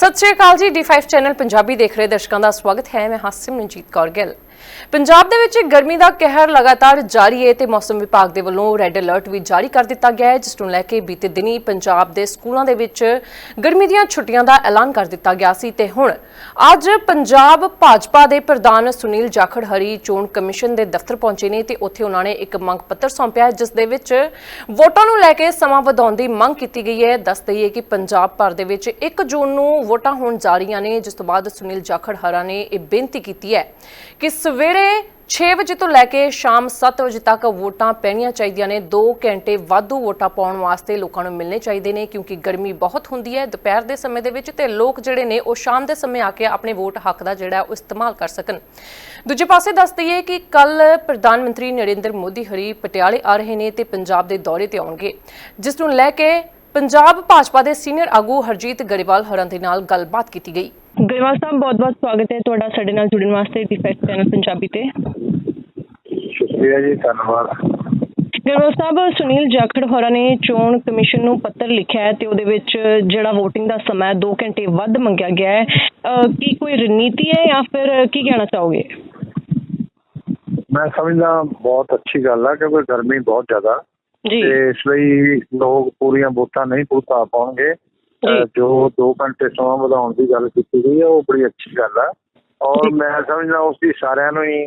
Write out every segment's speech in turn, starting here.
ਸਤਿ ਸ਼੍ਰੀ ਅਕਾਲ ਜੀ D5 channel Punjabi ਦੇਖ ਰਹੇ ਦਰਸ਼ਕਾਂ ਦਾ ਸਵਾਗਤ ਹੈ। ਮੈਂ ਹਾਂ ਸਿਮਰਨਜੀਤ ਕੌਰ ਗਿੱਲ। ਪੰਜਾਬ ਦੇ ਵਿੱਚ ਗਰਮੀ ਦਾ ਕਹਿਰ ਲਗਾਤਾਰ ਜਾਰੀ ਹੈ ਤੇ ਮੌਸਮ ਵਿਭਾਗ ਦੇ ਵੱਲੋਂ ਰੈੱਡ ਅਲਰਟ ਵੀ ਜਾਰੀ ਕਰ ਦਿੱਤਾ ਗਿਆ ਹੈ, ਜਿਸ ਨੂੰ ਲੈ ਕੇ ਬੀਤੇ ਦਿਨੀ ਪੰਜਾਬ ਦੇ ਸਕੂਲਾਂ ਦੇ ਵਿੱਚ ਗਰਮੀ ਦੀਆਂ ਛੁੱਟੀਆਂ ਦਾ ਐਲਾਨ ਕਰ ਦਿੱਤਾ ਗਿਆ ਸੀ ਤੇ ਹੁਣ ਅੱਜ ਪੰਜਾਬ ਭਾਜਪਾ ਦੇ ਪ੍ਰਧਾਨ ਸੁਨੀਲ ਜਾਖੜ ਹਰੀ ਚੋਣ ਕਮਿਸ਼ਨ ਦੇ ਦਫ਼ਤਰ ਪਹੁੰਚੇ ਨੇ ਤੇ ਉੱਥੇ ਉਹਨਾਂ ਨੇ ਇੱਕ ਮੰਗ ਪੱਤਰ ਸੌਂਪਿਆ ਜਿਸ ਦੇ ਵਿੱਚ ਵੋਟਾਂ ਨੂੰ ਲੈ ਕੇ ਸਮਾਂ ਵਧਾਉਣ ਦੀ ਮੰਗ ਕੀਤੀ ਗਈ ਹੈ। ਦੱਸ ਦਈਏ ਕਿ ਪੰਜਾਬ ਭਰ ਦੇ ਵਿੱਚ 1 ਜੂਨ ਨੂੰ ਵੋਟਾਂ ਹੋਣ ਜਾ ਰਹੀਆਂ ਨੇ, ਜਿਸ ਤੋਂ ਬਾਅਦ ਸੁਨੀਲ ਜਾਖੜ ਹਰਾ ਨੇ ਇਹ ਬੇਨਤੀ ਕੀਤੀ ਹੈ ਕਿ ਸਵੇਰੇ 6 ਵਜੇ ਤੋਂ ਲੈ ਕੇ ਸ਼ਾਮ 7 ਵਜੇ ਤੱਕ ਵੋਟਾਂ ਪੈਣੀਆਂ ਚਾਹੀਦੀਆਂ ਨੇ। 2 ਘੰਟੇ ਵਾਧੂ ਵੋਟਾਂ ਪਾਉਣ ਵਾਸਤੇ ਲੋਕਾਂ ਨੂੰ ਮਿਲਣੇ ਚਾਹੀਦੇ ਨੇ ਕਿਉਂਕਿ ਗਰਮੀ ਬਹੁਤ ਹੁੰਦੀ ਹੈ। ਦੁਪਹਿਰ ਦੇ ਸਮੇਂ ਦੇ ਵਿੱਚ ਤੇ ਲੋਕ ਜਿਹੜੇ ਨੇ ਉਹ ਸ਼ਾਮ ਦੇ ਸਮੇਂ ਆ ਕੇ ਆਪਣੇ ਵੋਟ ਹੱਕ ਦਾ ਜਿਹੜਾ ਉਹ ਇਸਤੇਮਾਲ ਕਰ ਸਕਣ। ਦੂਜੇ ਪਾਸੇ ਦੱਸ ਦਈਏ ਕਿ ਕੱਲ ਪ੍ਰਧਾਨ ਮੰਤਰੀ ਨਰਿੰਦਰ ਮੋਦੀ, ਹਰੀ ਪਟਿਆਲੇ ਆ ਰਹੇ ਨੇ ਤੇ ਪੰਜਾਬ ਦੇ ਦੌਰੇ ਤੇ ਆਉਣਗੇ। ਜਿਸ ਨੂੰ ਲੈ ਕੇ ਪੰਜਾਬ ਭਾਜਪਾ ਦੇ ਸੀਨੀਅਰ ਆਗੂ ਹਰਜੀਤ ਗਰੇਵਾਲ ਹਰਾਂ ਦੇ ਨਾਲ ਗੱਲਬਾਤ ਕੀਤੀ ਗਈ। ਗਰੇਵਾਲ ਸਾਹਿਬ ਬਹੁਤ-ਬਹੁਤ ਸਵਾਗਤ ਹੈ ਤੁਹਾਡਾ ਸਾਡੇ ਨਾਲ ਜੁੜਨ ਵਾਸਤੇ ਡਿਫੈਕਟ ਚੈਨਲ ਪੰਜਾਬੀ ਤੇ। ਸ਼ੁਕਰੀਆ ਜੀ ਧੰਨਵਾਦ। ਗਰੇਵਾਲ ਸਾਹਿਬ ਸੁਨੀਲ ਜਾਖੜ ਹੋਰਾਂ ਨੇ ਚੋਣ ਕਮਿਸ਼ਨ ਨੂੰ ਪੱਤਰ ਲਿਖਿਆ ਹੈ ਤੇ ਉਹਦੇ ਵਿੱਚ ਜਿਹੜਾ VOTING ਦਾ ਸਮਾਂ ਹੈ 2 ਘੰਟੇ ਵੱਧ ਮੰਗਿਆ ਗਿਆ ਹੈ। ਕੀ ਕੋਈ ਰਣਨੀਤੀ ਹੈ ਜਾਂ ਫਿਰ ਕੀ ਕਹਿਣਾ ਚਾਹੋਗੇ? ਮੈਂ ਸਮਝਦਾ ਬਹੁਤ ਅੱਛੀ ਗੱਲ ਆ ਕਿਉਂਕਿ ਗਰਮੀ ਬਹੁਤ ਜ਼ਿਆਦਾ। ਜੀ। ਤੇ ਇਸ ਲਈ ਲੋਕ ਪੂਰੀਆਂ ਵੋਟਾਂ ਨਹੀਂ ਪੂਰਾ ਪਾਉਣਗੇ। ਜੀ। ਜੋ 2 ਘੰਟੇ ਸਮਾਂ ਵਧਾਉਣ ਦੀ ਗੱਲ ਕੀਤੀ ਗਈ ਹੈ ਉਹ ਬੜੀ ਅੱਛੀ ਗੱਲ ਆ ਔਰ ਜੀ। ਮੈਂ ਸਮਝਦਾ ਉਸ ਦੀ ਸਾਰਿਆਂ ਨੂੰ ਹੀ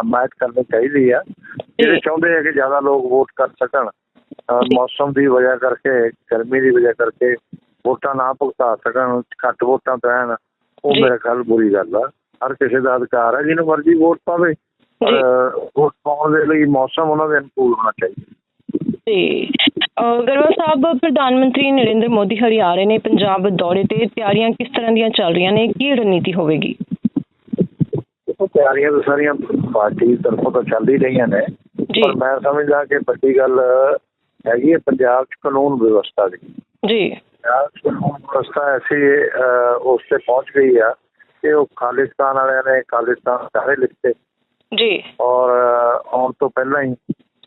ਹਮਾਇਤ ਕਰਨੀ ਚਾਹੀਦੀ ਆ ਜਿਹੜੇ ਚਾਹੁੰਦੇ ਆ ਕਿ ਜ਼ਿਆਦਾ ਲੋਕ ਵੋਟ ਕਰ ਸਕਣ ਜੀ। ਮੌਸਮ ਦੀ ਵਜ੍ਹਾ ਕਰਕੇ ਗਰਮੀ ਦੀ ਵਜ੍ਹਾ ਕਰਕੇ ਵੋਟਾਂ ਨਾ ਭੁਗਤਾ ਸਕਣ ਘੱਟ ਵੋਟਾਂ ਪੈਣ ਉਹ ਜੀ। ਮੇਰੇ ਖਿਆਲ ਬੁਰੀ ਗੱਲ ਆ ਹਰ ਕਿਸੇ ਦਾ ਅਧਿਕਾਰ ਹੈ ਜਿਹਨੂੰ ਮਰਜ਼ੀ ਵੋਟ ਪਾਵੇ ਪਰ ਜੀ। ਵੋਟ ਪਾਉਣ ਦੇ ਲਈ ਮੌਸਮ ਉਹਨਾਂ ਦੇ ਅਨੁਕੂਲ ਹੋਣਾ ਚਾਹੀਦਾ ਤੇ ਅਹ ਗਰੇਵਾਲ ਸਾਹਿਬ ਪ੍ਰਧਾਨ ਮੰਤਰੀ ਨਰਿੰਦਰ ਮੋਦੀ ਹਰੀ ਆ ਰਹੇ ਨੇ ਪੰਜਾਬ ਦੌਰੇ ਤੇ। ਤਿਆਰੀਆਂ ਕਿਸ ਤਰ੍ਹਾਂ ਦੀਆਂ ਚੱਲ ਰਹੀਆਂ ਨੇ? ਕੀ ਰਣਨੀਤੀ ਹੋਵੇਗੀ? ਤਿਆਰੀਆਂ ਤਾਂ ਸਾਰੀਆਂ ਪਾਰਟੀ ਤਰਫੋਂ ਤਾਂ ਚੱਲ ਹੀ ਰਹੀਆਂ ਨੇ। ਪਰ ਮੈਂ ਸਮਝਦਾ ਕਿ ਵੱਡੀ ਗੱਲ ਹੈਗੀ ਹੈ ਪੰਜਾਬ 'ਚ ਕਾਨੂੰਨ ਵਿਵਸਥਾ ਦੀ। ਜੀ। ਕਾਨੂੰਨ ਵਿਵਸਥਾ ਐਸੀ ਉਸ ਤੇ ਪਹੁੰਚ ਗਈ ਆ ਕਿ ਉਹ ਖਾਲਿਸਤਾਨ ਵਾਲਿਆਂ ਨੇ ਖਾਲਿਸਤਾਨ ਸਾਰੇ ਲਿਖਤੇ ਜੀ। ਔਰ ਆਉਣ ਤੋਂ ਪਹਿਲਾਂ ਹੀ।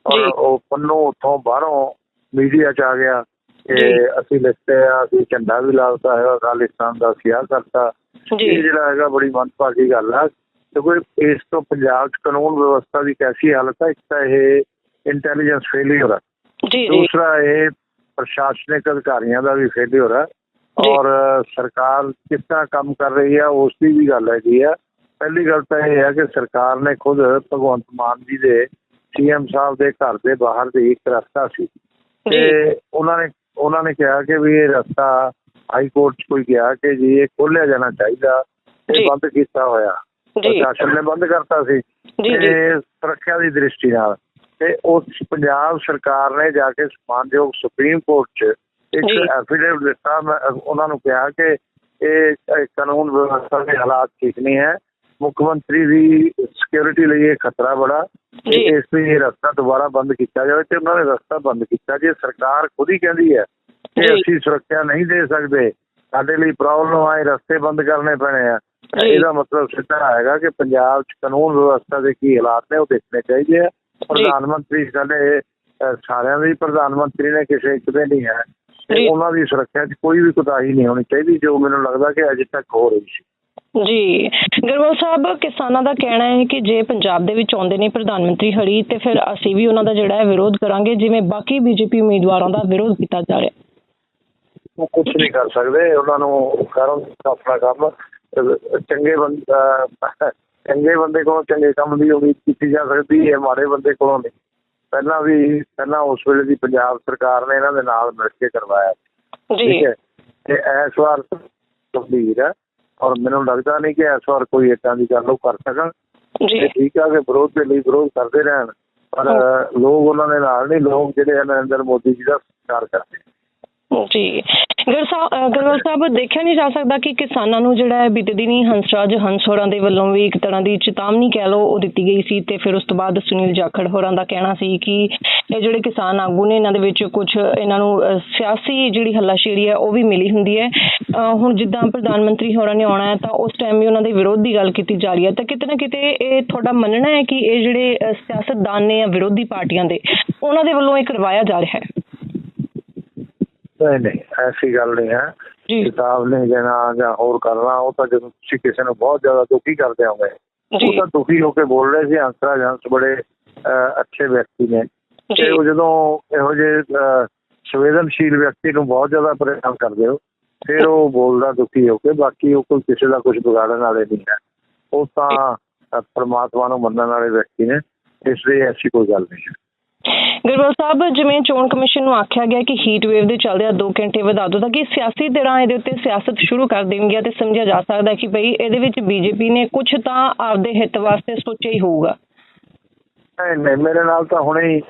ਔਰ। ਉਹ ਪੰਨੂ ਉੱਥੋਂ ਬਾਹਰੋਂ ਮੀਡੀਆ 'ਚ ਆ ਗਿਆ ਕਿ। ਅਸੀਂ ਲਿਖਤੇ ਆ ਅਸੀਂ ਝੰਡਾ ਵੀ ਲਾਉਂਦਾ ਹੈਗਾ ਖਾਲਿਸਤਾਨ ਦਾ ਸਿਆਹ ਕਰਤਾ। ਇਹ ਜਿਹੜਾ ਹੈਗਾ ਬੜੀ ਮੰਦਭਾਗੀ ਗੱਲ ਆ। ਕਿਉਂਕਿ ਇਸ ਤੋਂ ਪੰਜਾਬ 'ਚ ਕਾਨੂੰਨ ਵਿਵਸਥਾ ਦੀ ਕੈਸੀ ਹਾਲਤ ਹੈ ਇੱਕ ਤਾਂ ਇਹ ਇੰਟੈਲੀਜੈਂਸ ਫੇਲਿਅਰ ਹੈ ਜੀ ਜੀ। ਦੂਸਰਾ ਇਹ ਪ੍ਰਸ਼ਾਸਨਿਕ ਅਧਿਕਾਰੀਆਂ ਦਾ ਵੀ ਫੇਲਿਅਰ ਹੈ ਜੀ। ਔਰ ਸਰਕਾਰ ਕਿਸ ਤਰ੍ਹਾਂ ਕੰਮ ਕਰ ਰਹੀ ਹੈ ਉਸ ਦੀ ਵੀ ਗੱਲ ਹੈਗੀ ਆ। ਪਹਿਲੀ ਗੱਲ ਤਾਂ ਇਹ ਹੈ ਕਿ ਸਰਕਾਰ ਨੇ ਖੁਦ ਭਗਵੰਤ ਮਾਨ ਜੀ ਦੇ ਸੀਐਮ ਸਾਹਿਬ ਦੇ ਘਰ ਦੇ ਬਾਹਰ ਦੀ ਇੱਕ ਰਸਤਾ ਸੀ। ਤੇ ਉਹਨਾਂ ਨੇ ਉਹਨਾਂ ਨੇ ਕਿਹਾ ਕਿ ਵੀ ਇਹ ਰਸਤਾ ਹਾਈ ਕੋਰਟ 'ਚ ਕੋਈ ਗਿਆ ਕਿ ਜੀ ਇਹ ਖੋਲਿਆ ਜਾਣਾ ਚਾਹੀਦਾ। ਇਹ ਬੰਦ ਕੀਤਾ ਹੋਇਆ। ਪ੍ਰਸ਼ਾਸਨ ਨੇ ਬੰਦ ਕਰਤਾ ਸੀ। ਤੇ ਸੁਰੱਖਿਆ ਦੀ ਦ੍ਰਿਸ਼ਟੀ ਨਾਲ। ਤੇ ਉਸ ਪੰਜਾਬ ਸਰਕਾਰ ਨੇ ਜਾ ਕੇ ਸਮਾਨਯੋਗ ਸੁਪਰੀਮ ਕੋਰਟ 'ਚ ਇੱਕ। ਐਫੀਡੇਵਿਟ ਦਿੱਤਾ। ਮੈਂ ਉਹਨਾਂ ਨੂੰ ਕਿਹਾ ਕਿ ਇਹ ਇਹ ਕਾਨੂੰਨ ਵਿਵਸਥਾ ਦੇ ਹਾਲਾਤ ਠੀਕ ਨਹੀਂ ਹੈ। ਮੁੱਖ ਮੰਤਰੀ ਦੀ ਸਿਕਿਉਰਿਟੀ ਲਈ ਇਹ ਖਤਰਾ ਬੜਾ। ਇਸ ਲਈ ਇਹ ਰਸਤਾ ਦੁਬਾਰਾ ਬੰਦ ਕੀਤਾ ਜਾਵੇ ਤੇ ਉਹਨਾਂ ਨੇ ਰਸਤਾ ਬੰਦ ਕੀਤਾ ਜੇ ਸਰਕਾਰ ਖੁਦ ਹੀ ਕਹਿੰਦੀ ਹੈ ਕਿ। ਅਸੀਂ ਸੁਰੱਖਿਆ ਨਹੀਂ ਦੇ ਸਕਦੇ ਸਾਡੇ ਲਈ ਪ੍ਰੋਬਲਮ ਆਏ ਰਸਤੇ ਬੰਦ ਕਰਨੇ ਪੈਣੇ ਆ। ਇਹਦਾ ਮਤਲਬ ਸਿੱਧਾ ਹੈਗਾ ਕਿ ਪੰਜਾਬ 'ਚ ਕਾਨੂੰਨ ਵਿਵਸਥਾ ਦੇ ਕੀ ਹਾਲਾਤ ਨੇ ਉਹ ਦੇਖਣੇ ਚਾਹੀਦੇ ਆ ਪ੍ਰਧਾਨ ਮੰਤਰੀ ਸਾਡੇ ਸਾਰਿਆਂ ਦੇ ਪ੍ਰਧਾਨ ਮੰਤਰੀ ਨੇ ਕਿਸੇ ਇੱਕ ਦੇ ਨਹੀਂ ਹੈ। ਉਹਨਾਂ ਦੀ ਸੁਰੱਖਿਆ 'ਚ ਕੋਈ ਵੀ ਕੁਤਾਹੀ ਨਹੀਂ ਹੋਣੀ ਚਾਹੀਦੀ ਜੋ ਮੈਨੂੰ ਲੱਗਦਾ ਕਿ ਅਜੇ ਤੱਕ ਹੋ ਰਹੀ ਸੀ ਜੀ। ਗਰਵਾਲ ਸਾਹਿਬ ਕਿਸਾਨਾਂ ਦਾ ਕਹਿਣਾ ਹੈ ਕਿ ਜੇ ਪੰਜਾਬ ਦੇ ਵਿੱਚ ਆਉਂਦੇ ਨੇ ਪ੍ਰਧਾਨ ਮੰਤਰੀ ਹਰੀ ਤੇ ਫਿਰ ਅਸੀਂ ਵੀ ਉਹਨਾਂ ਦਾ ਜਿਹੜਾ ਹੈ ਵਿਰੋਧ ਕਰਾਂਗੇ ਜਿਵੇਂ ਬਾਕੀ ਬੀਜੇਪੀ ਉਮੀਦਵਾਰਾਂ ਦਾ ਵਿਰੋਧ ਕੀਤਾ ਜਾ ਰਿਹਾ। ਉਹ ਕੁਝ ਨਹੀਂ ਕਰ ਸਕਦੇ ਉਹਨਾਂ ਨੂੰ ਕਰਨ ਆਪਣਾ ਕੰਮ ਚੰਗੇ ਬੰਦਾ ਚੰਗੇ ਬੰਦੇ ਕੋਲੋਂ ਚੰਗੇ ਕੰਮ ਦੀ ਉਮੀਦ ਕੀਤੀ ਜਾ ਸਕਦੀ ਹੈ ਮਾੜੇ ਬੰਦੇ ਕੋਲੋਂ ਨਹੀਂ। ਪਹਿਲਾਂ ਵੀ ਪਹਿਲਾਂ ਉਸ ਵੇਲੇ ਦੀ ਪੰਜਾਬ ਸਰਕਾਰ ਨੇ ਇਹਨਾਂ ਦੇ ਨਾਲ ਮਿਲ ਕੇ ਕਰਵਾਇਆ। ਜੀ। ਠੀਕ ਹੈ। ਤੇ ਇਸ ਵਾਰ ਗੰਭੀਰ ਹੈ। ਔਰ ਮੈਨੂੰ ਲੱਗਦਾ ਨਹੀਂ ਕਿ ਇਸ ਵਾਰ ਕੋਈ ਏਦਾਂ ਦੀ ਗੱਲ ਉਹ ਕਰ ਸਕਣ। ਜੀ। ਠੀਕ ਆ ਕਿ ਵਿਰੋਧ ਦੇ ਲਈ ਵਿਰੋਧ ਕਰਦੇ ਰਹਿਣ ਪਰ ਲੋਕ ਉਹਨਾਂ ਦੇ ਨਾਲ ਨਹੀਂ ਲੋਕ ਜਿਹੜੇ ਨਰਿੰਦਰ ਮੋਦੀ ਜੀ ਦਾ ਸਤਿਕਾਰ ਕਰਦੇ। ਜੀ। ਗਰ ਸਾਹਿਬ ਗਰਵਾਲ ਸਾਹਿਬ ਦੇਖਿਆ ਨਹੀਂ ਜਾ ਸਕਦਾ ਕਿ ਕਿਸਾਨਾਂ ਨੂੰ ਜਿਹੜਾ ਹੈ ਬੀਤੇ ਦਿਨੀ ਹੰਸਰਾਜ ਹੰਸ ਹੋਰਾਂ ਦੇ ਵੱਲੋਂ ਵੀ ਇੱਕ ਤਰ੍ਹਾਂ ਦੀ ਚੇਤਾਵਨੀ ਕਹਿ ਲਓ ਉਹ ਦਿੱਤੀ ਗਈ ਸੀ ਤੇ ਫਿਰ ਉਸ ਤੋਂ ਬਾਅਦ ਸੁਨੀਲ ਜਾਖੜ ਹੋਰਾਂ ਦਾ ਕਹਿਣਾ ਸੀ ਕਿ ਇਹ ਜਿਹੜੇ ਕਿਸਾਨ ਆਗੂ ਨੇ ਇਹਨਾਂ ਦੇ ਵਿੱਚ ਕੁਝ ਇਹਨਾਂ ਨੂੰ ਸਿਆਸੀ ਜਿਹੜੀ ਹੱਲਾਸ਼ੇਰੀ ਹੈ ਉਹ ਵੀ ਮਿਲੀ ਹੁੰਦੀ ਹੈ। ਅਹ, ਹੁਣ ਜਿੱਦਾਂ ਪ੍ਰਧਾਨ ਮੰਤਰੀ ਹੋਰਾਂ ਨੇ ਆਉਣਾ ਹੈ ਤਾਂ ਉਸ ਟਾਈਮ ਵੀ ਉਹਨਾਂ ਦੇ ਵਿਰੋਧ ਦੀ ਗੱਲ ਕੀਤੀ ਜਾ ਰਹੀ ਹੈ ਤਾਂ ਕਿਤੇ ਨਾ ਕਿਤੇ ਇਹ ਤੁਹਾਡਾ ਮੰਨਣਾ ਹੈ ਕਿ ਇਹ ਜਿਹੜੇ ਸਿਆਸਤਦਾਨ ਨੇ ਜਾਂ ਵਿਰੋਧੀ ਪਾਰਟੀਆਂ ਦੇ ਉਹਨਾਂ ਦੇ ਵੱਲੋਂ ਇਹ ਕਰਵਾਇਆ ਜਾ ਰਿਹਾ ਹੈ। ਨਹੀਂ ਨਹੀਂ ਐਸੀ ਗੱਲ ਨਹੀਂ ਹੈ। ਕਿਤਾਬ ਨਹੀਂ ਦੇਣਾ ਜਾਂ ਹੋਰ ਕਰਨਾ ਉਹ ਤਾਂ ਜਦੋਂ ਤੁਸੀਂ ਕਿਸੇ ਨੂੰ ਬਹੁਤ ਜ਼ਿਆਦਾ ਦੁਖੀ ਕਰਦੇ ਹੋਗੇ ਉਹ ਤਾਂ ਦੁਖੀ ਹੋ ਕੇ ਬੋਲ ਰਹੇ ਸੀ ਹੰਸਰਾਜ ਹੰਸ ਬੜੇ ਅੱਛੇ ਵਿਅਕਤੀ ਨੇ। ਤੇ ਉਹ ਜਦੋਂ ਇਹੋ ਜਿਹੇ ਸੰਵੇਦਨਸ਼ੀਲ ਵਿਅਕਤੀ ਨੂੰ ਬਹੁਤ ਜ਼ਿਆਦਾ ਪਰੇਸ਼ਾਨ ਕਰਦੇ ਹੋ ਫਿਰ ਉਹ ਬੋਲਦਾ ਦੁਖੀ ਹੋ ਕੇ ਬਾਕੀ ਉਹ ਕੋਈ ਕਿਸੇ ਦਾ ਕੁਝ ਵਿਗਾੜਨ ਵਾਲੇ ਨਹੀਂ ਹੈ। ਉਹ ਤਾਂ ਪ੍ਰਮਾਤਮਾ ਨੂੰ ਮੰਨਣ ਵਾਲੇ ਵਿਅਕਤੀ ਨੇ ਇਸ ਲਈ ਐਸੀ ਕੋਈ ਗੱਲ ਨਹੀਂ ਹੈ। ਗਰੇਵਾਲ ਸਾਹਿਬ ਜਿਵੇਂ ਚੋਣ ਕਮਿਸ਼ਨ ਨੂੰ ਆਖਿਆ ਗਿਆ ਕਿ ਹੀਟ ਵੇਵ ਦੇ ਚੱਲਦਿਆਂ 2 ਘੰਟੇ ਵਧਾ ਦਿਓ ਤਾਂ ਕਿ ਸਿਆਸੀ ਧਿਰਾਂ ਇਹਦੇ ਉੱਤੇ ਸਿਆਸਤ ਸ਼ੁਰੂ ਕਰ ਦੇਣਗੀਆਂ ਤੇ ਸਮਝਿਆ ਜਾ ਸਕਦਾ ਕਿ ਭਈ ਇਹਦੇ ਵਿੱਚ ਬੀਜੇਪੀ ਨੇ ਕੁਝ ਤਾਂ ਆਪਦੇ ਹਿੱਤ ਵਾਸਤੇ ਸੋਚਿਆ ਹੀ ਹੋਊਗਾ। ਨਹੀਂ ਨਹੀਂ ਮੇਰੇ ਨਾਲ ਤਾਂ ਹੁਣੇ ਹੀ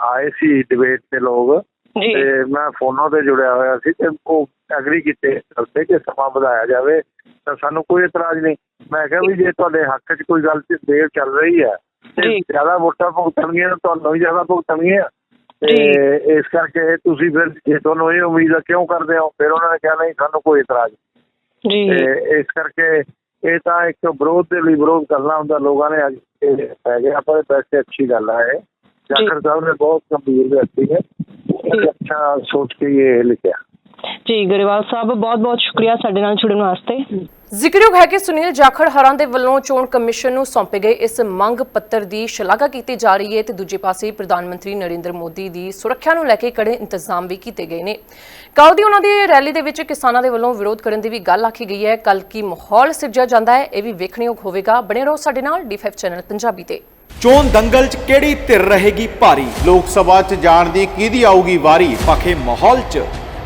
ਆਏ ਸੀ ਡਿਬੇਟ ਤੇ ਲੋਕ ਤੇ ਮੈਂ ਫੋਨਾਂ ਤੇ ਜੁੜਿਆ ਹੋਇਆ ਸੀ ਤੇ ਉਹ ਐਗਰੀ ਕੀਤੇ ਕਰਦੇ ਕਿ ਸਮਾਂ ਵਧਾਇਆ ਜਾਵੇ ਤਾਂ ਸਾਨੂੰ ਕੋਈ ਇਤਰਾਜ਼ ਨਹੀਂ। ਮੈਂ ਕਿਹਾ ਵੀ ਜੇ ਤੁਹਾਡੇ ਹੱਕ 'ਚ ਕੋਈ ਗੱਲ ਤੇ ਦੇਰ ਚੱਲ ਰਹੀ ਹੈ ਤੇ। ਜ਼ਿਆਦਾ ਵੋਟਾਂ ਭੁਗਤਣਗੀਆਂ ਤੁਹਾਨੂੰ ਹੀ ਜ਼ਿਆਦਾ ਭੁਗਤਣਗੀਆਂ। ਤੇ। ਇਸ ਕਰਕੇ ਤੁਸੀਂ ਫਿਰ ਜੇ ਤੁਹਾਨੂੰ ਇਹ ਉਮੀਦ ਆ ਕਿਉਂ ਕਰਦੇ ਹੋ ਫਿਰ ਉਹਨਾਂ ਨੇ ਕਿਹਾ ਨਹੀਂ ਸਾਨੂੰ ਕੋਈ ਇਤਰਾਜ਼ ਜੀ। ਤੇ ਇਸ ਕਰਕੇ ਇਹ ਤਾਂ ਇੱਕ ਵਿਰੋਧ ਦੇ ਲਈ ਵਿਰੋਧ ਕਰਨਾ ਹੁੰਦਾ ਲੋਕਾਂ ਨੇ ਅੱਜ ਇਹ ਪੈ ਗਿਆ। ਪਰ ਵੈਸੇ ਅੱਛੀ ਗੱਲ ਹੈ ਇਹ। ਜਾਖੜ ਸਾਹਿਬ ਨੇ ਬਹੁਤ ਗੰਭੀਰ ਵਿਅਕਤੀ ਜੀ। ਅੱਛਾ ਸੋਚ ਕੇ ਇਹ ਲਿਖਿਆ। ਜੀ ਗਰੇਵਾਲ ਸਾਹਿਬ ਬਹੁਤ ਬਹੁਤ ਸ਼ੁਕਰੀਆ ਸਾਡੇ ਨਾਲ ਜੁੜਨ ਵਾਸਤੇ। ਜ਼ਿਕਰਯੋਗ ਹੈ ਕਿ ਸੁਨੀਲ ਜਾਖੜ ਹਰਾਂ ਦੇ ਵੱਲੋਂ ਚੋਣ ਕਮਿਸ਼ਨ ਨੂੰ ਸੌਂਪੇ ਗਏ ਇਸ ਮੰਗ ਪੱਤਰ ਦੀ ਸ਼ਲਾਘਾ ਕੀਤੀ ਜਾ ਰਹੀ ਹੈ ਤੇ ਦੂਜੇ ਪਾਸੇ ਪ੍ਰਧਾਨ ਮੰਤਰੀ ਨਰਿੰਦਰ ਮੋਦੀ ਦੀ ਸੁਰੱਖਿਆ ਨੂੰ ਲੈ ਕੇ ਕੜੇ ਇੰਤਜ਼ਾਮ ਵੀ ਕੀਤੇ ਗਏ ਨੇ। ਕੱਲ੍ਹ ਦੀ ਉਹਨਾਂ ਦੀ ਰੈਲੀ ਦੇ ਵਿੱਚ ਕਿਸਾਨਾਂ ਦੇ ਵੱਲੋਂ ਵਿਰੋਧ ਕਰਨ ਦੀ ਵੀ ਗੱਲ ਆਖੀ ਗਈ ਹੈ। ਕੱਲ ਕੀ ਮਾਹੌਲ ਸਿਰਜਿਆ ਜਾਂਦਾ ਹੈ ਇਹ ਵੀ ਵੇਖਣਯੋਗ ਹੋਵੇਗਾ। ਬਣੇ ਰਹੋ ਸਾਡੇ ਨਾਲ ਡੀ5 ਚੈਨਲ ਪੰਜਾਬੀ ਤੇ। ਚੋਣ ਦੰਗਲ 'ਚ ਕਿਹੜੀ ਧਿਰ ਰਹੇਗੀ ਭਾਰੀ? ਲੋਕ ਸਭਾ 'ਚ ਜਾਣ ਦੀ ਕਿਹਦੀ ਆਊਗੀ ਵਾਰੀ? ਪਖੇ ਮਾਹੌਲ 'ਚ